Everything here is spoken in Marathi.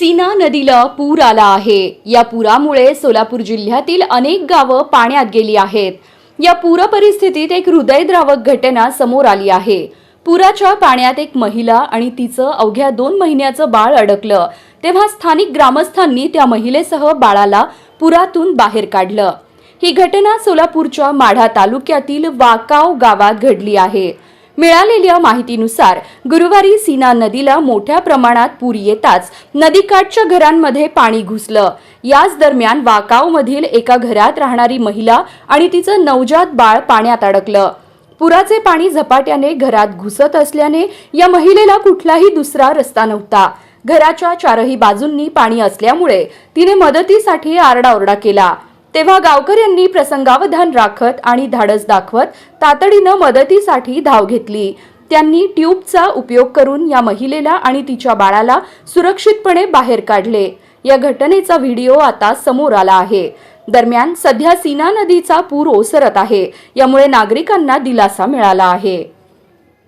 सीना नदीला पूर आला आहे. या पुरामुळे सोलापूर जिल्ह्यातील अनेक गावं पाण्यात गेली आहेत. या पूर परिस्थितीत एक हृदयद्रावक घटना समोर आली आहे. पुराच्या पाण्यात एक महिला आणि तिचं अवघ्या दोन महिन्याचं बाळ अडकलं. तेव्हा स्थानिक ग्रामस्थांनी त्या महिलेसह बाळाला पुरातून बाहेर काढलं. ही घटना सोलापूरच्या माढा तालुक्यातील वाकाव गावात घडली आहे. मिळालेल्या माहितीनुसार गुरुवारी सीना नदीला मोठ्या प्रमाणात पूर येताच नदीकाठच्या घरांमध्ये पाणी घुसलं. याच दरम्यान वाकावमधील एका घरात राहणारी महिला आणि तिचं नवजात बाळ पाण्यात अडकलं. पुराचे पाणी झपाट्याने घरात घुसत असल्याने या महिलेला कुठलाही दुसरा रस्ता नव्हता. घराच्या चारही बाजूंनी पाणी असल्यामुळे तिने मदतीसाठी आरडाओरडा केला. तेव्हा गावकऱ्यांनी प्रसंगावधान राखत आणि धाडस दाखवत तातडीनं मदतीसाठी धाव घेतली. त्यांनी ट्यूबचा उपयोग करून या महिलेला आणि तिच्या बाळाला सुरक्षितपणे बाहेर काढले. या घटनेचा व्हिडिओ आता समोर आला आहे. दरम्यान सध्या सीना नदीचा पूर ओसरत आहे. यामुळे नागरिकांना दिलासा मिळाला आहे.